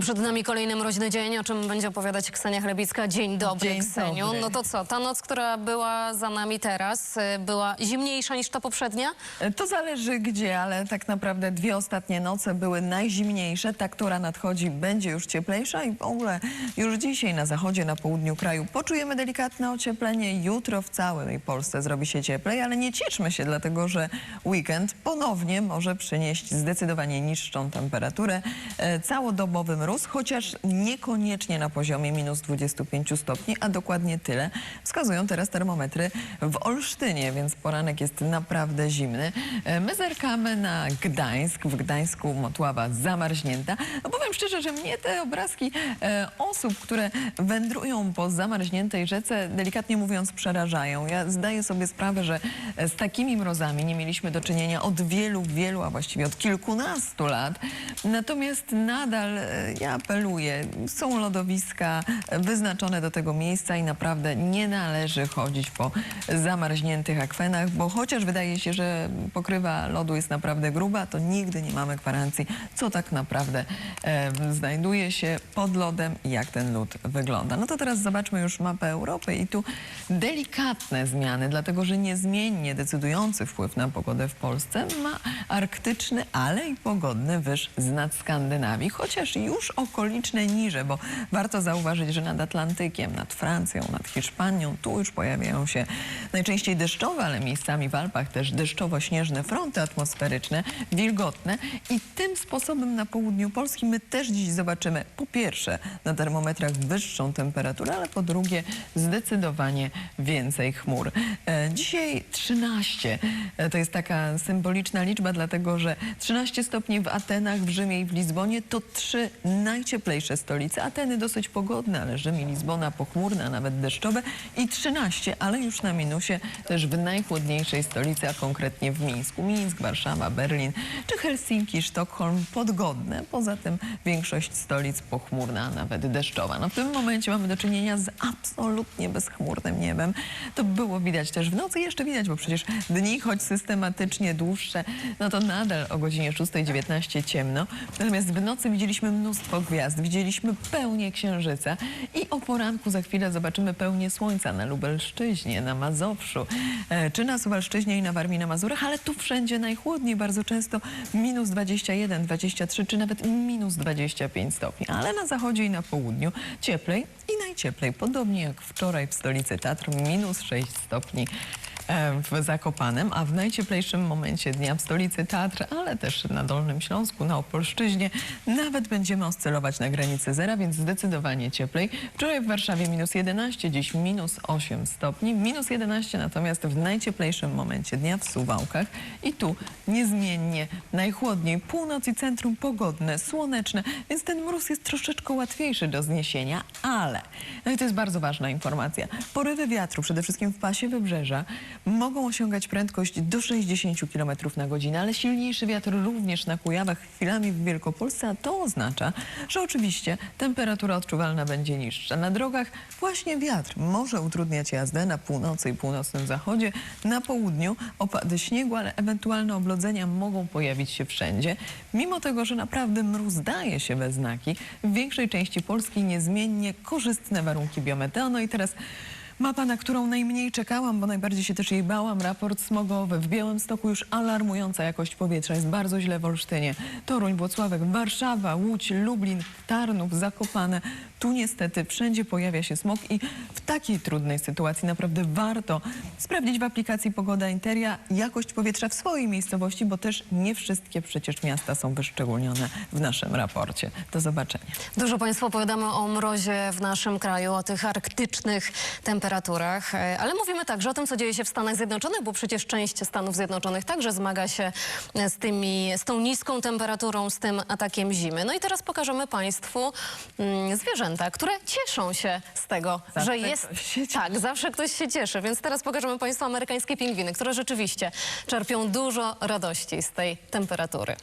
Przed nami kolejny mroźny dzień, o czym będzie opowiadać Ksenia Chlebicka. Dzień dobry, Dzień Kseniu. dobry. No to co, ta noc, która była za nami teraz, y, była zimniejsza niż ta poprzednia? To zależy gdzie, ale tak naprawdę dwie ostatnie noce były najzimniejsze. Ta, która nadchodzi, będzie już cieplejsza i w ogóle już dzisiaj na zachodzie, na południu kraju poczujemy delikatne ocieplenie. Jutro w całej Polsce zrobi się cieplej, ale nie cieszmy się, dlatego że weekend ponownie może przynieść zdecydowanie niższą temperaturę. E, Całodobowy chociaż niekoniecznie na poziomie minus 25 stopni, a dokładnie tyle wskazują teraz termometry w Olsztynie, więc poranek jest naprawdę zimny. E, My zerkamy na Gdańsk. W Gdańsku Motława zamarznięta. No powiem szczerze, że mnie te obrazki e, osób, które wędrują po zamarzniętej rzece, delikatnie mówiąc, przerażają. Ja zdaję sobie sprawę, że e, z takimi mrozami nie mieliśmy do czynienia od wielu, wielu, a właściwie od kilkunastu lat. Natomiast nadal ja apeluję, są lodowiska wyznaczone do tego miejsca i naprawdę nie należy chodzić po zamarzniętych akwenach, bo chociaż wydaje się, że pokrywa lodu jest naprawdę gruba, to nigdy nie mamy gwarancji, co tak naprawdę e, znajduje się pod lodem i jak ten lód wygląda. No to teraz zobaczmy już mapę Europy i tu delikatne zmiany, dlatego że niezmiennie decydujący wpływ na pogodę w Polsce ma arktyczny, ale i pogodny wyż z nad Skandynawii, chociaż już okoliczne niże, bo warto zauważyć, że nad Atlantykiem, nad Francją, nad Hiszpanią, tu już pojawiają się najczęściej deszczowe, ale miejscami w Alpach też deszczowo-śnieżne fronty atmosferyczne, wilgotne i tym sposobem na południu Polski my też dziś zobaczymy po pierwsze na termometrach wyższą temperaturę, ale po drugie zdecydowanie więcej chmur. E, dzisiaj 13 e, to jest taka symboliczna liczba, dlatego że 13 stopni w Atenach, w Rzymie i w Lizbonie to trzy najcieplejsze stolice. Ateny dosyć pogodne, ale Rzym i Lizbona pochmurne, a nawet deszczowe i 13, ale już na minusie też w najchłodniejszej stolicy, a konkretnie w Mińsku. Mińsk, Warszawa, Berlin czy Helsinki, Sztokholm podgodne. Poza tym większość stolic pochmurna, a nawet deszczowa. No w tym momencie mamy do czynienia z absolutnie bezchmurnym niebem. To było widać też w nocy, jeszcze widać, bo przecież dni, choć systematycznie dłuższe, no to nadal o godzinie 6.19 ciemno. Natomiast w nocy widzieliśmy mnóstwo gwiazd, widzieliśmy pełnię księżyca i o poranku za chwilę zobaczymy pełnię słońca na Lubelszczyźnie, na Mazowszu, e, czy na Suwalszczyźnie i na Warmii na Mazurach, ale tu wszędzie najchłodniej, bardzo często minus 21, 23 czy nawet minus 25 stopni. Ale na zachodzie i na południu cieplej i najcieplej, podobnie jak wczoraj w stolicy Tatr, minus 6 stopni w Zakopanem, a w najcieplejszym momencie dnia w stolicy Tatr, ale też na Dolnym Śląsku, na Opolszczyźnie, nawet będziemy oscylować na granicy zera, więc zdecydowanie cieplej. Wczoraj w Warszawie minus 11, dziś minus 8 stopni, minus 11 natomiast w najcieplejszym momencie dnia w Suwałkach. I tu niezmiennie najchłodniej, północ i centrum pogodne, słoneczne, więc ten mróz jest troszeczkę łatwiejszy do zniesienia, ale, no i to jest bardzo ważna informacja, porywy wiatru, przede wszystkim w pasie wybrzeża, mogą osiągać prędkość do 60 km na godzinę, ale silniejszy wiatr również na Kujawach, chwilami w Wielkopolsce, a to oznacza, że oczywiście temperatura odczuwalna będzie niższa. Na drogach właśnie wiatr może utrudniać jazdę na północy i północnym zachodzie, na południu opady śniegu, ale ewentualne oblodzenia mogą pojawić się wszędzie. Mimo tego, że naprawdę mróz daje się we znaki, w większej części Polski niezmiennie korzystne warunki biometeo. No i teraz Mapa, na którą najmniej czekałam, bo najbardziej się też jej bałam, raport smogowy. W Białymstoku już alarmująca jakość powietrza. Jest bardzo źle w Olsztynie. Toruń, Włocławek, Warszawa, Łódź, Lublin, Tarnów, Zakopane. Tu niestety wszędzie pojawia się smog i w takiej trudnej sytuacji naprawdę warto sprawdzić w aplikacji Pogoda Interia jakość powietrza w swojej miejscowości, bo też nie wszystkie przecież miasta są wyszczególnione w naszym raporcie. Do zobaczenia. Dużo Państwu opowiadamy o mrozie w naszym kraju, o tych arktycznych temperaturach, e, ale mówimy także o tym, co dzieje się w Stanach Zjednoczonych, bo przecież część Stanów Zjednoczonych także zmaga się e, z, tymi, z tą niską temperaturą, z tym atakiem zimy. No i teraz pokażemy Państwu mm, zwierzęta, które cieszą się z tego, Zawsze że jest... ktoś się cieszy. Tak, zawsze ktoś się cieszy, więc teraz pokażemy Państwu amerykańskie pingwiny, które rzeczywiście czerpią dużo radości z tej temperatury.